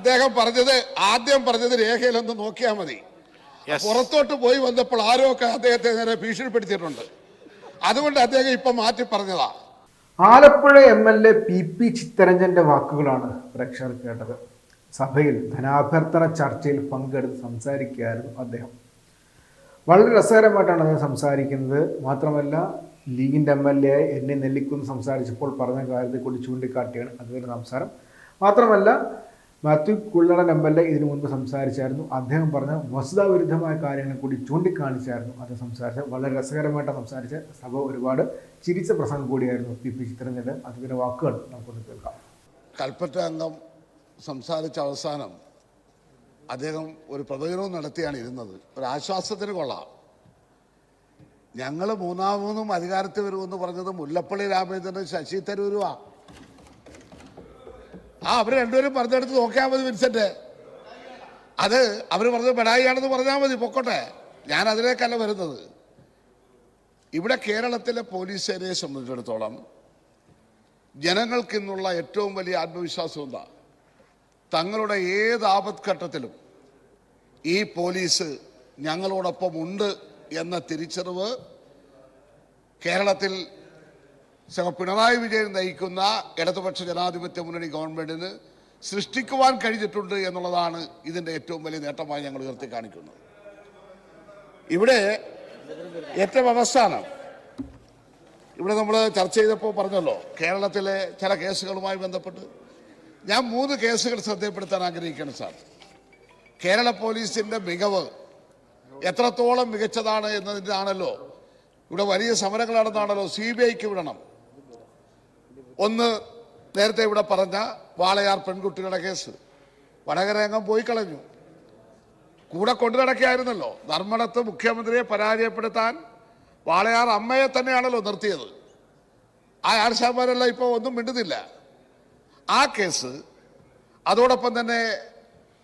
അദ്ദേഹം പറഞ്ഞത് ആദ്യം പറഞ്ഞത് രേഖയിലൊന്ന് നോക്കിയാൽ മതി. പുറത്തോട്ട് പോയി വന്നപ്പോൾ ആരോ ഒക്കെ അദ്ദേഹത്തെ നേരെ ഭീഷണിപ്പെടുത്തിയിട്ടുണ്ട്. അതുകൊണ്ട് അദ്ദേഹം ഇപ്പൊ മാറ്റി പറഞ്ഞതാ. Alappuzha M L A P P ചിത്തരഞ്ജന്റെ വാക്കുകളാണ് പ്രേക്ഷകർ കേട്ടത്. സഭയിൽ ധനാഭ്യർത്ഥന ചർച്ചയിൽ പങ്കെടുത്ത് സംസാരിക്കുകയായിരുന്നു അദ്ദേഹം. വളരെ രസകരമായിട്ടാണ് അദ്ദേഹം സംസാരിക്കുന്നത്. മാത്രമല്ല ലീഗിന്റെ എം എൽ എ എന്നെ നെല്ലിക്കുന്ന് സംസാരിച്ചപ്പോൾ പറഞ്ഞ കാര്യത്തെ കൂടി ചൂണ്ടിക്കാട്ടിയാണ് അദ്ദേഹത്തിന്റെ സംസാരം. മാത്രമല്ല Mathew Kulladan M L A ഇതിനു മുൻപ് സംസാരിച്ചായിരുന്നു. അദ്ദേഹം പറഞ്ഞ വസ്തുതാ വിരുദ്ധമായ കാര്യങ്ങളെ കൂടി ചൂണ്ടിക്കാണിച്ചായിരുന്നു അദ്ദേഹം സംസാരിച്ചത്. വളരെ രസകരമായിട്ട് സംസാരിച്ച സഭ ഒരുപാട് ചിരിച്ച പ്രസംഗം കൂടിയായിരുന്നു പി പി ചിത്രഞ്ജന്റെ അതിന്റെ വാക്കുകൾ. നമുക്കൊന്ന് കേൾക്കാം. കൽപ്പറ്റ അംഗം സംസാരിച്ച അവസാനം അദ്ദേഹം ഒരു പ്രവചനവും നടത്തിയാണ് ഇരുന്നത്. ഒരു ആശ്വാസത്തിന് കൊള്ളാം. ഞങ്ങൾ മൂന്നാമൂന്നും അധികാരത്തിൽ വരുമെന്ന് പറഞ്ഞത് മുല്ലപ്പള്ളി രാമചന്ദ്രൻ ശശി തരൂരുവാ. ആ അവർ രണ്ടുപേരും പറഞ്ഞെടുത്ത് നോക്കിയാൽ മതി വിൻസെന്റ് അത് അവർ പറഞ്ഞത് പെടായിയാണെന്ന് പറഞ്ഞാൽ മതി പൊക്കോട്ടെ. ഞാൻ അതിലേക്കല്ല വരുന്നത്. ഇവിടെ കേരളത്തിലെ പോലീസ് സേനയെ സംബന്ധിച്ചിടത്തോളം ജനങ്ങൾക്കിന്നുള്ള ഏറ്റവും വലിയ ആത്മവിശ്വാസം എന്താ? തങ്ങളുടെ ഏത് ആപത്ഘട്ടത്തിലും ഈ പോലീസ് ഞങ്ങളോടൊപ്പം ഉണ്ട് എന്ന തിരിച്ചറിവ് കേരളത്തിൽ പിണറായി വിജയൻ നയിക്കുന്ന ഇടതുപക്ഷ ജനാധിപത്യ മുന്നണി ഗവൺമെന്റിന് സൃഷ്ടിക്കുവാൻ കഴിഞ്ഞിട്ടുണ്ട് എന്നുള്ളതാണ് ഇതിന്റെ ഏറ്റവും വലിയ നേട്ടമായി ഞങ്ങൾ ഉയർത്തി കാണിക്കുന്നത് ഇവിടെ ഏറ്റവും അവസാനം ഇവിടെ നമ്മൾ ചർച്ച ചെയ്തപ്പോൾ പറഞ്ഞല്ലോ കേരളത്തിലെ ചില കേസുകളുമായി ബന്ധപ്പെട്ട്. ഞാൻ മൂന്ന് കേസുകൾ ശ്രദ്ധയപ്പെടുത്താൻ ആഗ്രഹിക്കുന്നു സാർ. കേരള പോലീസിന്റെ മികവ് എത്രത്തോളം മികച്ചതാണ് എന്നതിനാണല്ലോ ഇവിടെ വലിയ സമരങ്ങൾ നടന്നാണല്ലോ സി ബി ഐക്ക് വിടണം. ഒന്ന് നേരത്തെ ഇവിടെ പറഞ്ഞ വാളയാർ പെൺകുട്ടികളുടെ കേസ്. വടകരംഗം പോയി കളഞ്ഞു. കൂടെ കൊണ്ടു നടക്കുകയായിരുന്നല്ലോ. ധർമ്മടത്ത് മുഖ്യമന്ത്രിയെ പരാജയപ്പെടുത്താൻ വാളയാർ അമ്മയെ തന്നെയാണല്ലോ നിർത്തിയത്. ആ ആർഷാമാരെല്ലാം ഇപ്പോൾ ഒന്നും മിണ്ടുന്നില്ല. ആ കേസ് അതോടൊപ്പം തന്നെ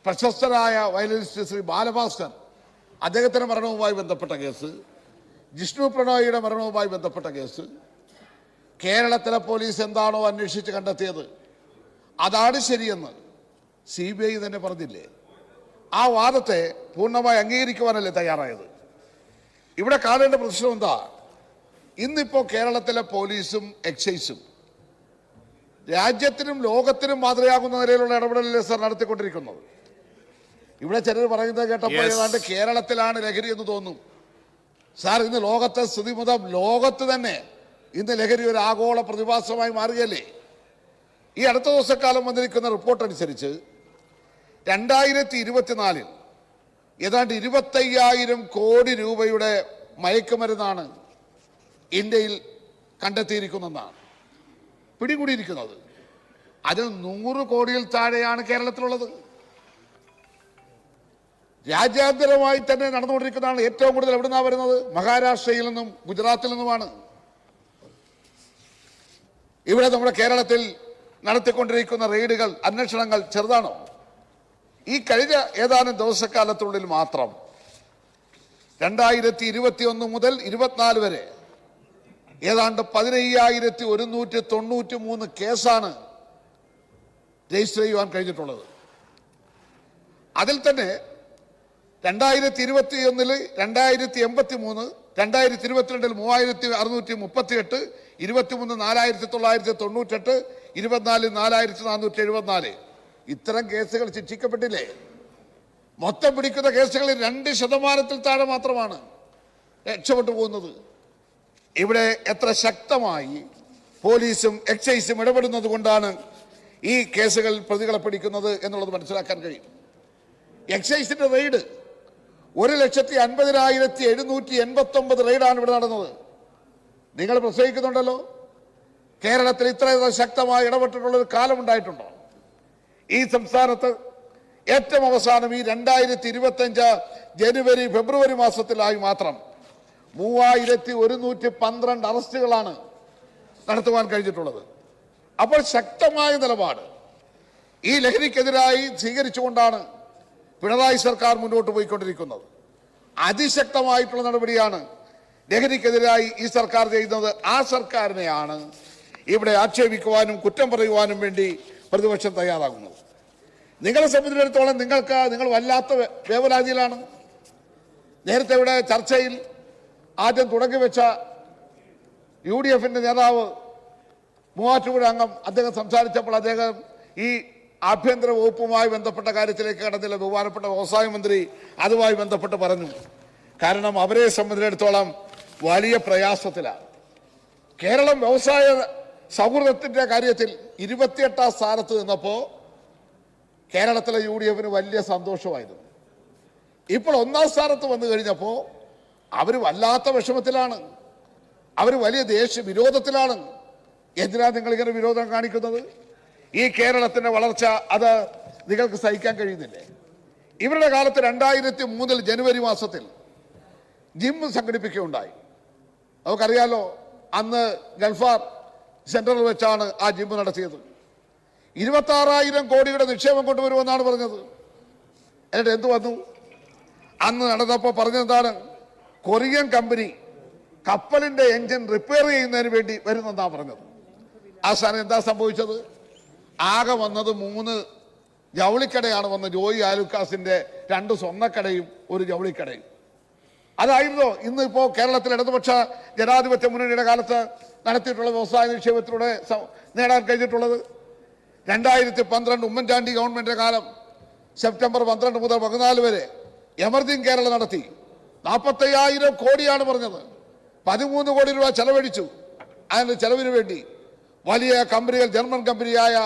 പ്രശസ്തരായ വയലിനിസ്റ്റ് ശ്രീ ബാലഭാസ്കർ അദ്ദേഹത്തിന്റെ മരണവുമായി ബന്ധപ്പെട്ട കേസ് ജിഷ്ണു പ്രണോയിയുടെ മരണവുമായി ബന്ധപ്പെട്ട കേസ് കേരളത്തിലെ പോലീസ് എന്താണോ അന്വേഷിച്ച് കണ്ടെത്തിയത്? അതാണ് ശരിയെന്ന് സി ബി ഐ തന്നെ പറഞ്ഞില്ലേ? ആ വാദത്തെ പൂർണമായി അംഗീകരിക്കുവാനല്ലേ തയ്യാറായത്? ഇവിടെ കാണേണ്ട പ്രശ്നം എന്താ? ഇന്നിപ്പോ കേരളത്തിലെ പോലീസും എക്സൈസും രാജ്യത്തിനും ലോകത്തിനും മാതൃകയാകുന്ന നിലയിലുള്ള ഇടപെടലല്ലേ സർ നടത്തിക്കൊണ്ടിരിക്കുന്നത്? ഇവിടെ ചിലർ പറയുന്നത് കേട്ടപ്പോൾ ഏതാണ്ട് കേരളത്തിലാണ് ലഹരി എന്ന് തോന്നും. സാർ ഇന്ന് ലോകത്തെ സ്ഥിതി മുതൽ ലോകത്ത് തന്നെ. ഇന്ന് ലഹരി ഒരു ആഗോള പ്രതിഭാസമായി മാറുകയല്ലേ? ഈ അടുത്ത ദിവസക്കാലം വന്നിരിക്കുന്ന റിപ്പോർട്ട് അനുസരിച്ച് രണ്ടായിരത്തി ഇരുപത്തിനാലിൽ ഏതാണ്ട് ഇരുപത്തയ്യായിരം കോടി രൂപയുടെ മയക്കുമരുന്നാണ് ഇന്ത്യയിൽ കണ്ടെത്തിയിരിക്കുന്നതെന്നാണ് പിടികൂടിയിരിക്കുന്നത്. അതിൽ നൂറ് കോടിയിൽ താഴെയാണ് കേരളത്തിലുള്ളത്. രാജ്യാന്തരമായി തന്നെ നടന്നുകൊണ്ടിരിക്കുന്നതാണ് ഏറ്റവും കൂടുതൽ എവിടുന്നാണ് വരുന്നത്? മഹാരാഷ്ട്രയിൽ നിന്നും ഗുജറാത്തിൽ നിന്നുമാണ്. ഇവിടെ നമ്മുടെ കേരളത്തിൽ നടത്തിക്കൊണ്ടിരിക്കുന്ന റെയ്ഡുകൾ അന്വേഷണങ്ങൾ ചെറുതാണോ? ഈ കഴിഞ്ഞ ഏതാനും ദിവസക്കാലത്തുള്ളിൽ മാത്രം രണ്ടായിരത്തി ഇരുപത്തി ഒന്ന് മുതൽ ഇരുപത്തിനാല് വരെ ഏതാണ്ട് പതിനയ്യായിരത്തി ഒരുന്നൂറ്റി തൊണ്ണൂറ്റി മൂന്ന് കേസാണ് രജിസ്റ്റർ ചെയ്യുവാൻ കഴിഞ്ഞിട്ടുള്ളത്. അതിൽ തന്നെ രണ്ടായിരത്തി ഇരുപത്തി ഒന്നിൽ രണ്ടായിരത്തി എൺപത്തി മൂന്ന് രണ്ടായിരത്തി ഇരുപത്തിരണ്ടിൽ മൂവായിരത്തി അറുന്നൂറ്റി മുപ്പത്തി എട്ട് ഇരുപത്തിമൂന്ന് നാലായിരത്തി തൊള്ളായിരത്തി തൊണ്ണൂറ്റെട്ട് ഇരുപത്തിനാല് നാലായിരത്തി നാനൂറ്റി എഴുപത്തിനാല് ഇത്തരം കേസുകൾ ശിക്ഷിക്കപ്പെട്ടില്ലേ? മൊത്തം പിടിക്കുന്ന കേസുകളിൽ രണ്ട് ശതമാനത്തിൽ താഴെ മാത്രമാണ് രക്ഷപ്പെട്ടു പോകുന്നത്. ഇവിടെ എത്ര ശക്തമായി പോലീസും എക്സൈസും ഇടപെടുന്നത് കൊണ്ടാണ് ഈ കേസുകൾ പ്രതികളെ പിടിക്കുന്നത് എന്നുള്ളത് മനസ്സിലാക്കാൻ കഴിയും. എക്സൈസിന്റെ റെയ്ഡ് ഒരു ലക്ഷത്തി അൻപതിനായിരത്തി എഴുന്നൂറ്റി എൺപത്തി ഒമ്പത് റെയ്ഡാണ് ഇവിടെ നടന്നത്. നിങ്ങൾ പ്രസംഗിക്കുന്നുണ്ടല്ലോ? കേരളത്തിൽ ഇത്രയേറെ ശക്തമായി ഇടപെട്ടിട്ടുള്ള ഒരു കാലമുണ്ടായിട്ടുണ്ടോ ഈ സംസ്ഥാനത്ത് ഏറ്റവും അവസാനം ഈ രണ്ടായിരത്തി ഇരുപത്തി അഞ്ച് ജനുവരി ഫെബ്രുവരി മാസത്തിലായി മാത്രം മൂവായിരത്തി ഒരുന്നൂറ്റി പന്ത്രണ്ട് അറസ്റ്റുകളാണ് നടത്തുവാൻ കഴിഞ്ഞിട്ടുള്ളത്. അപ്പോൾ ശക്തമായ നിലപാട്. ഈ ലഹരിക്കെതിരായി സ്വീകരിച്ചുകൊണ്ടാണ് പിണറായി സർക്കാർ മുന്നോട്ട് പോയിക്കൊണ്ടിരിക്കുന്നത്. അതിശക്തമായിട്ടുള്ള നടപടിയാണ് ലഹരിക്കെതിരായി ഈ സർക്കാർ ചെയ്യുന്നത് ആ സർക്കാരിനെയാണ് ഇവിടെ ആക്ഷേപിക്കുവാനും കുറ്റം പറയുവാനും വേണ്ടി പ്രതിപക്ഷം തയ്യാറാകുന്നത്. നിങ്ങളെ സംബന്ധിച്ചിടത്തോളം നിങ്ങൾക്ക് നിങ്ങൾ വല്ലാത്ത വേവലാതിയിലാണ്. നേരത്തെ ഇവിടെ ചർച്ചയിൽ ആദ്യം തുടങ്ങി വെച്ച യു ഡി എഫിന്റെ നേതാവ് മൂവാറ്റുപുഴ അംഗം അദ്ദേഹം സംസാരിച്ചപ്പോൾ അദ്ദേഹം ഈ ആഭ്യന്തര വകുപ്പുമായി ബന്ധപ്പെട്ട കാര്യത്തിലേക്ക് കടന്നില്ല. ബഹുമാനപ്പെട്ട വ്യവസായ മന്ത്രി അതുമായി ബന്ധപ്പെട്ട് പറഞ്ഞു. കാരണം അവരെ സംബന്ധിച്ചിടത്തോളം വലിയ പ്രയാസത്തിലാണ്. കേരളം വ്യവസായ സൗഹൃദത്തിന്റെ കാര്യത്തിൽ ഇരുപത്തിയെട്ടാം സ്ഥാനത്ത് നിന്നപ്പോൾ കേരളത്തിലെ യു ഡി എഫിന് വലിയ സന്തോഷമായിരുന്നു. ഇപ്പോൾ ഒന്നാം സ്ഥാനത്ത് വന്നു കഴിഞ്ഞപ്പോൾ അവർ വല്ലാത്ത വിഷമത്തിലാണ്. അവർ വലിയ ദേശ വിരോധത്തിലാണ്. എന്തിനാണ് നിങ്ങളിങ്ങനെ വിരോധം കാണിക്കുന്നത്? ഈ കേരളത്തിന്റെ വളർച്ച അത് നിങ്ങൾക്ക് സഹിക്കാൻ കഴിയുന്നില്ലേ? ഇവരുടെ കാലത്ത് രണ്ടായിരത്തി മൂന്നിൽ ജനുവരി മാസത്തിൽ ജിം സംഘടിപ്പിക്കുകയുണ്ടായി. നമുക്കറിയാലോ അന്ന് ഗൾഫാർ സെന്ററിൽ വെച്ചാണ് ആ ജിം നടത്തിയത്. ഇരുപത്തി ആറായിരം കോടിയുടെ നിക്ഷേപം കൊണ്ടുവരുമെന്നാണ് പറഞ്ഞത്. എന്നിട്ട് എന്ത് വന്നു? അന്ന് നടന്നപ്പോൾ പറഞ്ഞെന്താണ് കൊറിയൻ കമ്പനി കപ്പലിന്റെ എഞ്ചിൻ റിപ്പയർ ചെയ്യുന്നതിന് വേണ്ടി വരുന്നെന്നാണ് പറഞ്ഞത്. ആ സ്ഥാനം എന്താ സംഭവിച്ചത്? ആകെ വന്നത് മൂന്ന് ജൗളിക്കടയാണ് വന്നത്. ജോയി ആലുക്കാസിന്റെ രണ്ട് സ്വർണക്കടയും ഒരു ജൗളിക്കടയും. അതായിരുന്നോ ഇന്ന് ഇപ്പോൾ കേരളത്തിൽ ഇടതുപക്ഷ ജനാധിപത്യ മുന്നണിയുടെ കാലത്ത് നടത്തിയിട്ടുള്ള വ്യവസായ നിക്ഷേപത്തിലൂടെ നേടാൻ കഴിഞ്ഞിട്ടുള്ളത്. രണ്ടായിരത്തി പന്ത്രണ്ട് ഉമ്മൻചാണ്ടി ഗവൺമെന്റിന്റെ കാലം സെപ്റ്റംബർ പന്ത്രണ്ട് മുതൽ പതിനാല് വരെ എമർജിങ് കേരള നടത്തി. നാൽപ്പത്തയ്യായിരം കോടിയാണ് പറഞ്ഞത്. പതിമൂന്ന് കോടി രൂപ ചെലവഴിച്ചു. അതിന്റെ ചെലവിന് വേണ്ടി വലിയ കമ്പനികൾ ജർമ്മൻ കമ്പനിയായ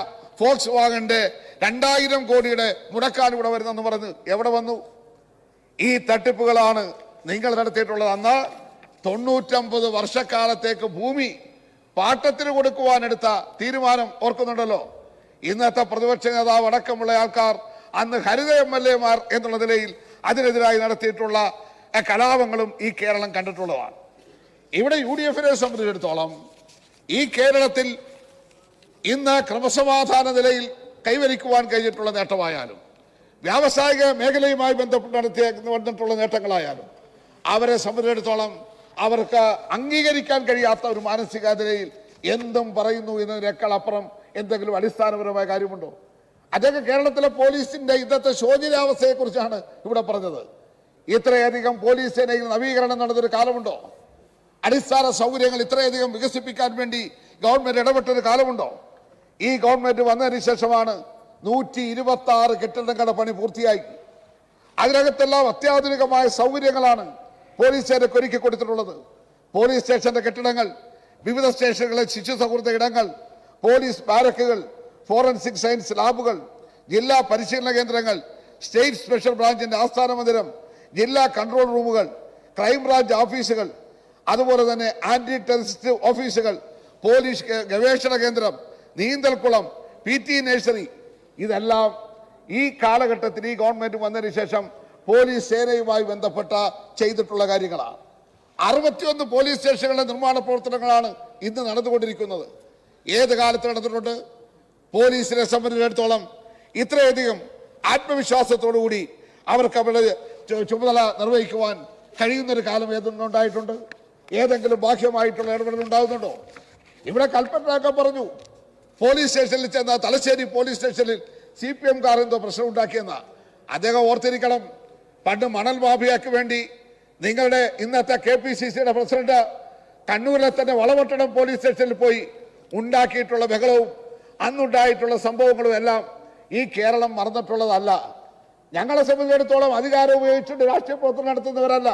ഫോക്സ് വാഗന്റെ രണ്ടായിരം കോടിയുടെ മുടക്കാൻ ഇവിടെ വരുന്നെന്ന് പറഞ്ഞ് എവിടെ വന്നു? ഈ തട്ടിപ്പുകളാണ് നിങ്ങൾ നടത്തിയിട്ടുള്ളത് അന്ന് തൊണ്ണൂറ്റമ്പത് വർഷക്കാലത്തേക്ക് ഭൂമി പാട്ടത്തിന് കൊടുക്കുവാനെടുത്ത തീരുമാനം ഓർക്കുന്നുണ്ടല്ലോ. ഇന്നത്തെ പ്രതിപക്ഷ നേതാവ് അടക്കമുള്ള ആൾക്കാർ അന്ന് ഹരിത എം എൽ എമാർ എന്നുള്ള നിലയിൽ അതിനെതിരായി നടത്തിയിട്ടുള്ള കലാപങ്ങളും ഈ കേരളം കണ്ടിട്ടുള്ളതാണ്. ഇവിടെ യു ഡി എഫിനെ സംബന്ധിച്ചിടത്തോളം ഈ കേരളത്തിൽ ഇന്ന് ക്രമസമാധാന നിലയിൽ കൈവരിക്കുവാൻ കഴിഞ്ഞിട്ടുള്ള നേട്ടമായാലും വ്യാവസായിക മേഖലയുമായി ബന്ധപ്പെട്ട് നടത്തിയ വന്നിട്ടുള്ള നേട്ടങ്ങളായാലും അവരെ സംബന്ധിച്ചിടത്തോളം അവർക്ക് അംഗീകരിക്കാൻ കഴിയാത്ത ഒരു മാനസികാതിരയിൽ എന്തും പറയുന്നു എന്നതിനേക്കാൾ അപ്പുറം എന്തെങ്കിലും അടിസ്ഥാനപരമായ കാര്യമുണ്ടോ? അദ്ദേഹം കേരളത്തിലെ പോലീസിന്റെ ഇന്നത്തെ ശോചനീയാവസ്ഥയെക്കുറിച്ചാണ് ഇവിടെ പറഞ്ഞത്. ഇത്രയധികം പോലീസ് സേനയിൽ നവീകരണം നടന്നൊരു കാലമുണ്ടോ? അടിസ്ഥാന സൗകര്യങ്ങൾ ഇത്രയധികം വികസിപ്പിക്കാൻ വേണ്ടി ഗവൺമെന്റ് ഇടപെട്ടൊരു കാലമുണ്ടോ? ഈ ഗവൺമെന്റ് വന്നതിന് ശേഷമാണ് നൂറ്റി ഇരുപത്തി ആറ് കെട്ടിടങ്ങളുടെ പണി പൂർത്തിയാക്കി അതിനകത്തെല്ലാം അത്യാധുനികമായ സൗകര്യങ്ങളാണ് പോലീസ് സ്റ്റേഷനൊക്കെ ഒരുക്കി കൊടുത്തിട്ടുള്ളത്. പോലീസ് സ്റ്റേഷന്റെ കെട്ടിടങ്ങൾ വിവിധ സ്റ്റേഷനുകളിലെ ശിശു സൗഹൃദ ഇടങ്ങൾ പോലീസ് ബാരക്കുകൾ ഫോറൻസിക് സയൻസ് ലാബുകൾ ജില്ലാ പരിശീലന കേന്ദ്രങ്ങൾ സ്റ്റേറ്റ് സ്പെഷ്യൽ ബ്രാഞ്ചിന്റെ ആസ്ഥാന മന്ദിരം ജില്ലാ കൺട്രോൾ റൂമുകൾ ക്രൈംബ്രാഞ്ച് ഓഫീസുകൾ അതുപോലെ തന്നെ ആന്റി ടെററിസ്റ്റ് ഓഫീസുകൾ പോലീസ് ഗവേഷണ കേന്ദ്രം നീന്തൽക്കുളം പി ടി നഴ്സറി ഇതെല്ലാം ഈ കാലഘട്ടത്തിൽ ഈ ഗവൺമെന്റ് വന്നതിന് ശേഷം പോലീസ് സേനയുമായി ബന്ധപ്പെട്ട ചെയ്തിട്ടുള്ള കാര്യങ്ങളാണ്. അറുപത്തിയൊന്ന് പോലീസ് സ്റ്റേഷനുകളുടെ നിർമ്മാണ പ്രവർത്തനങ്ങളാണ് ഇന്ന് നടന്നുകൊണ്ടിരിക്കുന്നത്. ഏത് കാലത്ത് നടന്നിട്ടുണ്ട്? പോലീസിനെ സംബന്ധിച്ചിടത്തോളം ഇത്രയധികം ആത്മവിശ്വാസത്തോടുകൂടി അവർക്ക് അവരുടെ ചുമതല നിർവഹിക്കുവാൻ കഴിയുന്നൊരു കാലം ഏതെങ്കിലും ഉണ്ടായിട്ടുണ്ട്? ഏതെങ്കിലും ബാഹ്യമായിട്ടുള്ള ഇടപെടൽ ഉണ്ടാകുന്നുണ്ടോ? ഇവിടെ കൽപ്പറ്റാക്കാൻ പറഞ്ഞു പോലീസ് സ്റ്റേഷനിൽ ചെന്ന തലശ്ശേരി പോലീസ് സ്റ്റേഷനിൽ സി പി എംകാർ എന്തോ പ്രശ്നം ഉണ്ടാക്കിയെന്ന. അദ്ദേഹം ഓർത്തിരിക്കണം പണ്ട് മണൽ മാഫിയക്ക് വേണ്ടി നിങ്ങളുടെ ഇന്നത്തെ കെ പി സി സിയുടെ പ്രസിഡന്റ് കണ്ണൂരിലെ തന്നെ വളവട്ടണം പോലീസ് സ്റ്റേഷനിൽ പോയി ഉണ്ടാക്കിയിട്ടുള്ള ബഹളവും അന്നുണ്ടായിട്ടുള്ള സംഭവങ്ങളും എല്ലാം ഈ കേരളം മറന്നിട്ടുള്ളതല്ല. ഞങ്ങളെ സംബന്ധിച്ചിടത്തോളം അധികാരം ഉപയോഗിച്ചുകൊണ്ട് രാഷ്ട്രീയ പ്രവർത്തനം നടത്തുന്നവരല്ല.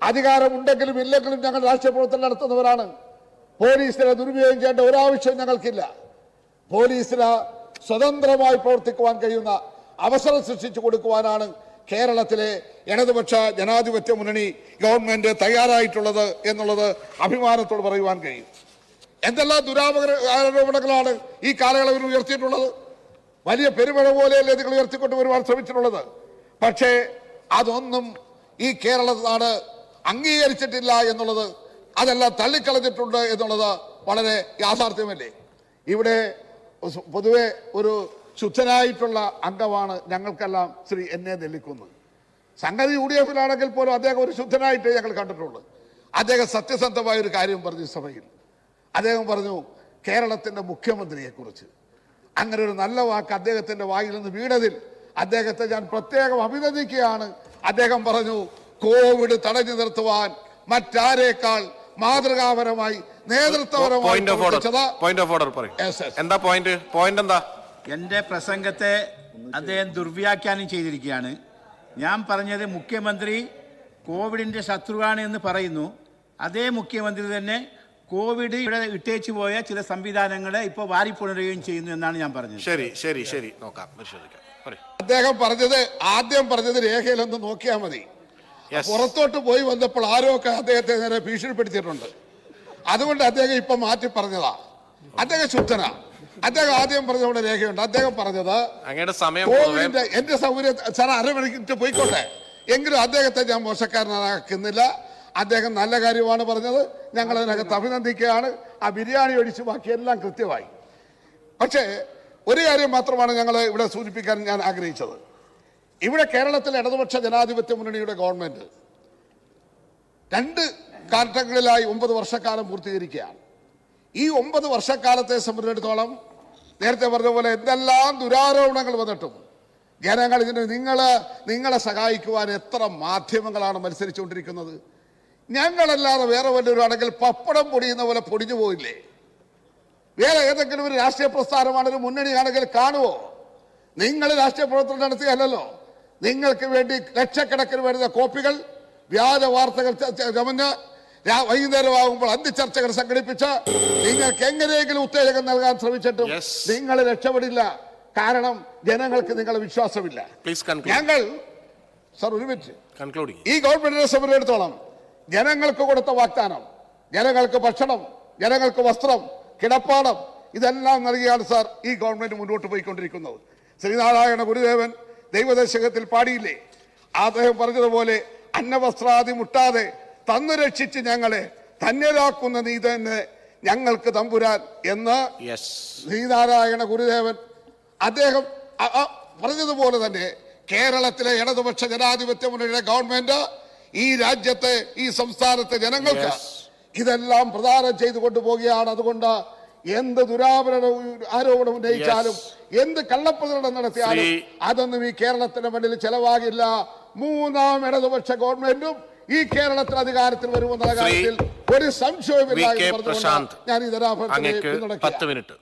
അധികാരം ഉണ്ടെങ്കിലും ഇല്ലെങ്കിലും ഞങ്ങൾ രാഷ്ട്രീയ പ്രവർത്തനം നടത്തുന്നവരാണ്. പോലീസിനെ ദുരുപയോഗം ചെയ്യേണ്ട ഒരാവശ്യവും ഞങ്ങൾക്കില്ല. പോലീസിന് സ്വതന്ത്രമായി പ്രവർത്തിക്കുവാൻ കഴിയുന്ന അവസരം സൃഷ്ടിച്ചു കൊടുക്കുവാനാണ് കേരളത്തിലെ ഇടതുപക്ഷ ജനാധിപത്യ മുന്നണി ഗവൺമെന്റ് തയ്യാറായിട്ടുള്ളത് എന്നുള്ളത് അഭിമാനത്തോട് പറയുവാൻ കഴിയും. എന്തെല്ലാം ദുരാരോപണങ്ങളാണ് ഈ കാലയളവിൽ ഉയർത്തിയിട്ടുള്ളത്? വലിയ പെരുമഴ പോലെയല്ലേ നിങ്ങൾ ഉയർത്തിക്കൊണ്ട് വരുവാൻ ശ്രമിച്ചിട്ടുള്ളത്? പക്ഷേ അതൊന്നും ഈ കേരള നാട് അംഗീകരിച്ചിട്ടില്ല എന്നുള്ളത് അതെല്ലാം തള്ളിക്കളഞ്ഞിട്ടുണ്ട് എന്നുള്ളത് വളരെ യാഥാർത്ഥ്യമല്ലേ? ഇവിടെ പൊതുവെ ഒരു ശുദ്ധനായിട്ടുള്ള അംഗമാണ് ഞങ്ങൾക്കെല്ലാം ശ്രീ എന്നെ നെല്ലിക്കുന്നത് സംഗതി യു ഡി എഫിലാണെങ്കിൽ പോലും അദ്ദേഹം ഒരു ശുദ്ധനായിട്ട് ഞങ്ങൾ കണ്ടിട്ടുള്ളൂ. അദ്ദേഹം സത്യസന്ധമായ ഒരു കാര്യം പറഞ്ഞു സഭയിൽ. അദ്ദേഹം പറഞ്ഞു കേരളത്തിന്റെ മുഖ്യമന്ത്രിയെക്കുറിച്ച്. അങ്ങനെ ഒരു നല്ല വാക്ക് അദ്ദേഹത്തിന്റെ വായിൽ നിന്ന് വീണതിൽ അദ്ദേഹത്തെ ഞാൻ പ്രത്യേകം അഭിനന്ദിക്കുകയാണ്. അദ്ദേഹം പറഞ്ഞു കോവിഡ് തടഞ്ഞു നിർത്തുവാൻ മറ്റാരേക്കാൾ മാതൃകാപരമായി നേതൃത്വപരമായി. എന്താ പോയിന്റ് പോയിന്റ് എന്താ? എന്റെ പ്രസംഗത്തെ അദ്ദേഹം ദുർവ്യാഖ്യാനം ചെയ്തിരിക്കുകയാണ്. ഞാൻ പറഞ്ഞത് മുഖ്യമന്ത്രി കോവിഡിന്റെ ശത്രുവാണ് എന്ന് പറയുന്നു. അതേ മുഖ്യമന്ത്രി തന്നെ കോവിഡ് ഇവിടെ ഇട്ടേച്ചു പോയ ചില സംവിധാനങ്ങളെ ഇപ്പോൾ വാരിപ്പുണരുകയും ചെയ്യുന്നു എന്നാണ് ഞാൻ പറഞ്ഞത്. ശരി ശരി ശരി. നോക്കാം പരിശോധിക്കാം. അദ്ദേഹം പറഞ്ഞത് ആദ്യം പറഞ്ഞത് രേഖയിലൊന്ന് നോക്കിയാൽ മതി. പുറത്തോട്ട് പോയി വന്നപ്പോൾ ആരോ ഒക്കെ അദ്ദേഹത്തെ നേരെ ഭീഷണിപ്പെടുത്തിയിട്ടുണ്ട്. അതുകൊണ്ട് അദ്ദേഹം ഇപ്പൊ മാറ്റി പറഞ്ഞതാ. അദ്ദേഹം ശുദ്ധനാ. അദ്ദേഹം ആദ്യം പറഞ്ഞ പറഞ്ഞവിടെ രേഖയുണ്ട്. അദ്ദേഹം പറഞ്ഞത് അങ്ങയുടെ സമയം കോവിഡിന്റെ എന്റെ സൗകര്യം സാർ അരമണിക്കൂർ പോയിക്കോട്ടെ. എങ്കിലും അദ്ദേഹത്തെ ഞാൻ മോശക്കാരനാക്കുന്നില്ല. അദ്ദേഹം നല്ല കാര്യമാണ് പറഞ്ഞത്. ഞങ്ങൾ അതിനകത്ത് അഭിനന്ദിക്കുകയാണ്. ആ ബിരിയാണി ഒഴിച്ച് ബാക്കി എല്ലാം കൃത്യമായി. പക്ഷേ ഒരു കാര്യം മാത്രമാണ് ഞങ്ങൾ ഇവിടെ സൂചിപ്പിക്കാൻ ഞാൻ ആഗ്രഹിച്ചത്. ഇവിടെ കേരളത്തിലെ ഇടതുപക്ഷ ജനാധിപത്യ മുന്നണിയുടെ ഗവൺമെന്റ് രണ്ട് കാലഘട്ടങ്ങളിലായി ഒമ്പത് വർഷക്കാലം പൂർത്തീകരിക്കുകയാണ്. ഈ ഒമ്പത് വർഷക്കാലത്തെ സംബന്ധിച്ചിടത്തോളം നേരത്തെ പറഞ്ഞ പോലെ എന്തെല്ലാം ദുരാരോപണങ്ങൾ വന്നിട്ടും ജനങ്ങൾ ഇതിന് നിങ്ങൾ നിങ്ങളെ സഹായിക്കുവാൻ എത്ര മാധ്യമങ്ങളാണ് മത്സരിച്ചുകൊണ്ടിരിക്കുന്നത്? ഞങ്ങളല്ലാതെ വേറെ വല്ലവരാണെങ്കിൽ പപ്പടം പൊടിയുന്ന പോലെ പൊടിഞ്ഞു പോയില്ലേ വേറെ ഏതെങ്കിലും ഒരു രാഷ്ട്രീയ പ്രസ്ഥാനമാണ് ഒരു മുന്നണിയാണെങ്കിൽ കാണുമോ നിങ്ങൾ രാഷ്ട്രീയ പ്രവർത്തനം നടത്തിയല്ലോ നിങ്ങൾക്ക് വേണ്ടി ലക്ഷക്കണക്കിന് വരുന്ന കോപ്പികൾ വ്യാജ വാർത്തകൾ ചമഞ്ഞ് വൈകുന്നേരമാകുമ്പോൾ അന്തിചർച്ചകൾ സംഘടിപ്പിച്ച് നിങ്ങൾക്ക് എങ്ങനെയെങ്കിലും ഉത്തേജകം നൽകാൻ ശ്രമിച്ചിട്ടും നിങ്ങൾ രക്ഷപ്പെടില്ല. കാരണം ജനങ്ങൾക്ക് നിങ്ങളെ വിശ്വാസമില്ല. ഞങ്ങൾ സർ ഒരു മിനിറ്റ് ഈ ഗവൺമെന്റിനെ സംബന്ധിച്ചിടത്തോളം ജനങ്ങൾക്ക് കൊടുത്ത വാഗ്ദാനം ജനങ്ങൾക്ക് ഭക്ഷണം ജനങ്ങൾക്ക് വസ്ത്രം കിടപ്പാടം ഇതെല്ലാം നൽകിയാണ് സാർ ഈ ഗവൺമെന്റ് മുന്നോട്ട് പോയിക്കൊണ്ടിരിക്കുന്നത്. ശ്രീനാരായണ ഗുരുദേവൻ ദൈവദശകത്തിൽ പാടിയില്ലേ? അദ്ദേഹം പറഞ്ഞതുപോലെ അന്നവസ്ത്രാദി മുട്ടാതെ തന്നു രക്ഷിച്ച് ഞങ്ങളെ ധന്യരാക്കുന്ന നീ തന്നെ ഞങ്ങൾക്ക് തമ്പുരാൻ എന്ന് ശ്രീനാരായണ ഗുരുദേവൻ അദ്ദേഹം പറഞ്ഞതുപോലെ തന്നെ കേരളത്തിലെ ഇടതുപക്ഷ ജനാധിപത്യ മുന്നണിയുടെ ഗവൺമെന്റ് ഈ രാജ്യത്തെ ഈ സംസ്ഥാനത്തെ ജനങ്ങൾക്ക് ഇതെല്ലാം പ്രദാനം ചെയ്തു കൊണ്ടുപോവുകയാണ്. അതുകൊണ്ട് എന്ത് ദുരാപരണ ആരോപണം ഉന്നയിച്ചാലും എന്ത് കള്ളപ്രചരണം നടത്തിയാലും അതൊന്നും ഈ കേരളത്തിന്റെ മണ്ണിൽ ചെലവാകില്ല. മൂന്നാം ഇടതുപക്ഷ ഗവൺമെന്റും ഈ കേരളത്തിൽ അധികാരത്തിൽ വരുമെന്ന കാര്യത്തിൽ ഒരു സംശയമില്ല ഞാൻ ഈ പിന്തുണയ്ക്കുക